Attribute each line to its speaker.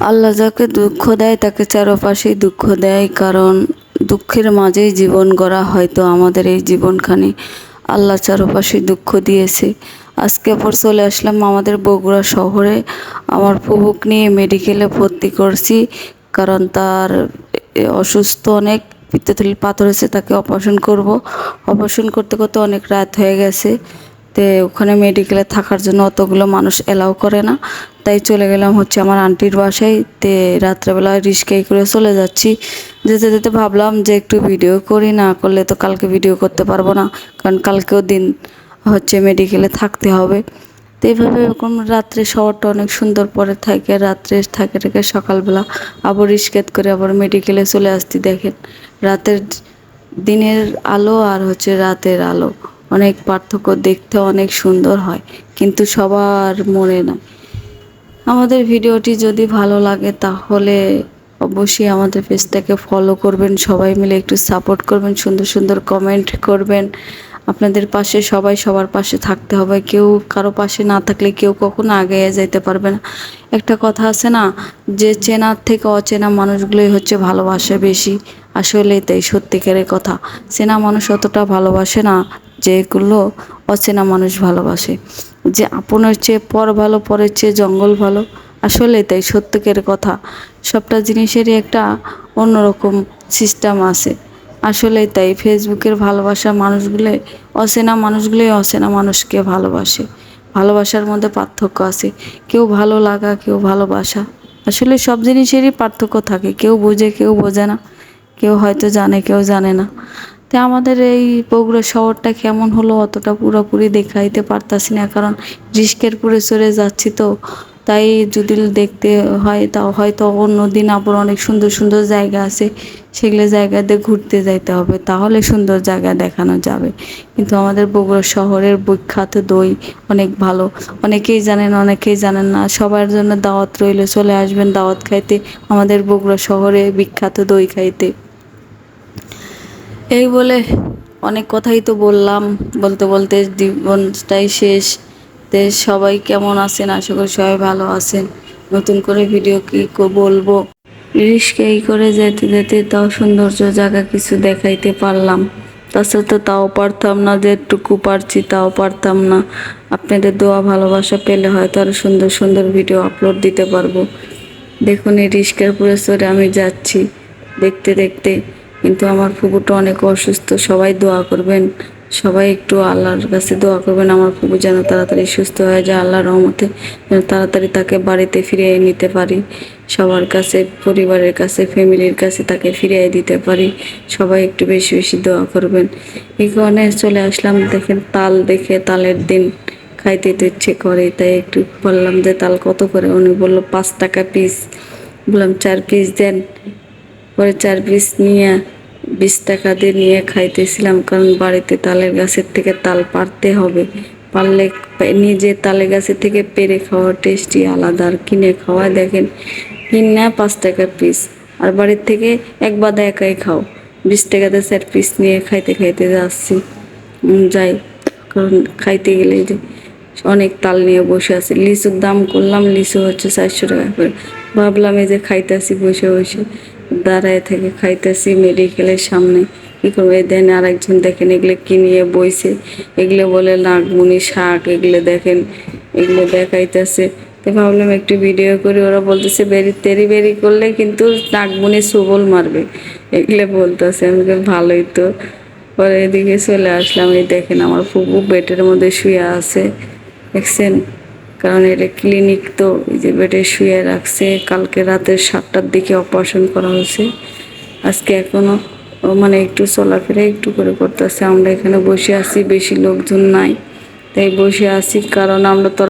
Speaker 1: আল্লাহ যাকে দুঃখ দেয়, তাকে চারপাশেই দুঃখ দেয়, কারণ দুঃখের মাঝেই জীবন গড়া হয়তো আমাদের এই জীবনখানি। আল্লাহ চারপাশে দুঃখ দিয়েছে। আজকে পর চলে আসলাম আমাদের বগুড়া শহরে। আমার ফুবুক নিয়ে মেডিকেলে ভর্তি করছি, কারণ তার অসুস্থ অনেক, পিত্তথলির পাথর হয়েছে, তাকে অপারেশন করব। অপারেশন করতে করতে অনেক রাত হয়ে গেছে। তে ওখানে মেডিকেলে থাকার জন্য অতগুলো মানুষ এলাও করে না। তাই চলে গেলাম হচ্ছে আমার আন্টির বাসায়। তে রাত্রেবেলা রিস্কাই করে চলে যাচ্ছি। যেতে যেতে ভাবলাম যে একটু ভিডিও করি, না করলে তো কালকে ভিডিও করতে পারব না। কারণ কালকেও দিন হচ্ছে মেডিকেলে থাকতে হবে। তো এইভাবে এরকম রাত্রে শহরটা অনেক সুন্দর পরে থাকে। রাত্রে থাকে থাকে সকালবেলা আবার রিস্কেত করে আবার মেডিকেলে চলে আসতি দেখেন। রাতের দিনের আলো আর হচ্ছে রাতের আলো। অনেক পার্থক্য দেখতে অনেক সুন্দর হয়, কিন্তু সবার মনে না। আমাদের ভিডিওটি যদি ভালো লাগে তাহলে অবশ্যই আমাদের পেজটাকে ফলো করবেন, সবাই মিলে একটু সাপোর্ট করবেন, সুন্দর সুন্দর কমেন্ট করবেন। আপনাদের পাশে সবাই সবার পাশে থাকতে হবে, কেউ কারও পাশে না থাকলে কেউ কখনো আগে যেতে পারবে না। একটা কথা আছে না, যে চেনার থেকে অচেনা মানুষগুলোই হচ্ছে ভালোবাসে বেশি। আসলে তাই, সত্যিকারের কথা। চেনা মানুষ অতটা ভালোবাসে না যেগুলো অচেনা মানুষ ভালোবাসে। যে আপনার চেয়ে পর ভালো, পরের চেয়ে জঙ্গল ভালো আসলে তাই, সত্যকের কথা। সবটা জিনিসেরই একটা অন্যরকম সিস্টেম আছে। আসলে তাই, ফেসবুকের ভালোবাসা মানুষগুলো, অচেনা মানুষগুলোই অচেনা মানুষকে ভালোবাসে। ভালোবাসার মধ্যে পার্থক্য আছে। কেউ ভালো লাগা, কেউ ভালোবাসা। আসলে সব জিনিসেরই পার্থক্য থাকে। কেউ বোঝে কেউ বোঝে না। কেউ হয়তো জানে, কেউ জানে না। তাই আমাদের এই বগুড়া শহরটা কেমন হলো অতটা পুরোপুরি দেখাইতে পারতাছি না, কারণ রিস্কের পুরে চড়ে যাচ্ছি তো। তাই যদি দেখতে হয় তাও হয়তো অন্য দিন আবার অনেক সুন্দর সুন্দর জায়গা আছে, সেগুলো জায়গাতে ঘুরতে যাইতে হবে, তাহলে সুন্দর জায়গা দেখানো যাবে। কিন্তু আমাদের বগুড়া শহরের বিখ্যাত দই অনেক ভালো। অনেকেই জানেন অনেকেই জানেন না, সবার জন্য দাওয়াত রইলে, চলে আসবেন দাওয়াত খাইতে। আমাদের বগুড়া শহরে বিখ্যাত দই খাইতে। এই বলে অনেক কথাই তো বললাম। বলতে বলতে জীবনটাই শেষ। তে সবাই কেমন আছেন? আশা করি সবাই ভালো আছেন। নতুন করে ভিডিও কি বলব? রিস্কে এই করে যেতে যেতে তাও সৌন্দর্য জায়গা কিছু দেখাইতে পারলাম। তাছাড়া তো তাও পারতাম না, যেটুকু পারছি তাও পারতাম না। আপনাদের দোয়া ভালোবাসা পেলে হয়তো আরও সুন্দর সুন্দর ভিডিও আপলোড দিতে পারব। দেখুন এই রিস্কের পুরে চড়ে আমি যাচ্ছি। দেখতে দেখতে কিন্তু আমার ফুপুটা অনেক অসুস্থ, সবাই দোয়া করবেন। সবাই একটু আল্লাহর কাছে দোয়া করবেন, আমার ফুপু যেন তাড়াতাড়ি সুস্থ হয়ে যায়, আল্লাহর রহমতে যেন তাড়াতাড়ি তাকে বাড়িতে ফিরিয়ে নিতে পারি, সবার কাছে, পরিবারের কাছে, ফ্যামিলির কাছে তাকে ফিরিয়ে দিতে পারি। সবাই একটু বেশি বেশি দোয়া করবেন। এই কারণে চলে আসলাম, দেখেন তাল দেখে তালের দিন খাইতে তো ইচ্ছে করে, তাই একটু বললাম যে তাল কত করে? উনি বলল, পাঁচ টাকা পিস বললাম, চার পিস দেন। পরে চার পিস নিয়ে বিশ টাকা দিয়ে নিয়ে খাইতেছিলাম, কারণ বাড়িতে তালের গাছের থেকে তাল পারতে হবে। পারলে নিজে তালের গাছের থেকে পেরে খাওয়ার টেস্টি, আলাদা। আর কিনে খাওয়া দেখেন, কিনে পাঁচ টাকা পিস। আর বাড়ির থেকে এক বাদা একাই খাও। বিশ টাকাতে চার পিস নিয়ে খাইতে খাইতে যাচ্ছি। যাই কারণ খাইতে গেলে যে অনেক তাল নিয়ে বসে আছে। লিচুর দাম করলাম, লিচু হচ্ছে চারশো টাকা করে। ভাবলাম এই যে খাইতেছি বসে বসে। দাঁড়ায় থেকে খাইতেছি মেডিকেলের সামনে। কী করব? এই দেন আরেকজন দেখেন, এগুলো কি নিয়ে বইছে? এগুলো বলে নাগমণি শাক, এগুলো দেখেন, এগুলো দেখাইতেছে। তো ভাবলাম একটু ভিডিও করি, ওরা বলতেছে, বেরি, তেরি বেরি করলে কিন্তু নাগমণি সুবল মারবে। এগুলো বলতেছে, আমি ভালোই তো। পরে এদিকে চলে আসলাম, এই দেখেন আমার ফুপু বেটের মধ্যে শুয়ে আছে। দেখছেন? কারণ এটা ক্লিনিক তো এই যে বেডে শুয়ে রাখছে, কালকে রাতের সাতটার দিকে অপারেশন করা হয়েছে। আজকে এখনও মানে একটু চলাফেরা একটু করে করতেছে। আমরা এখানে বসে আছি, বেশি লোকজন নাই। তাই বসে আছি, কারণ আমরা তো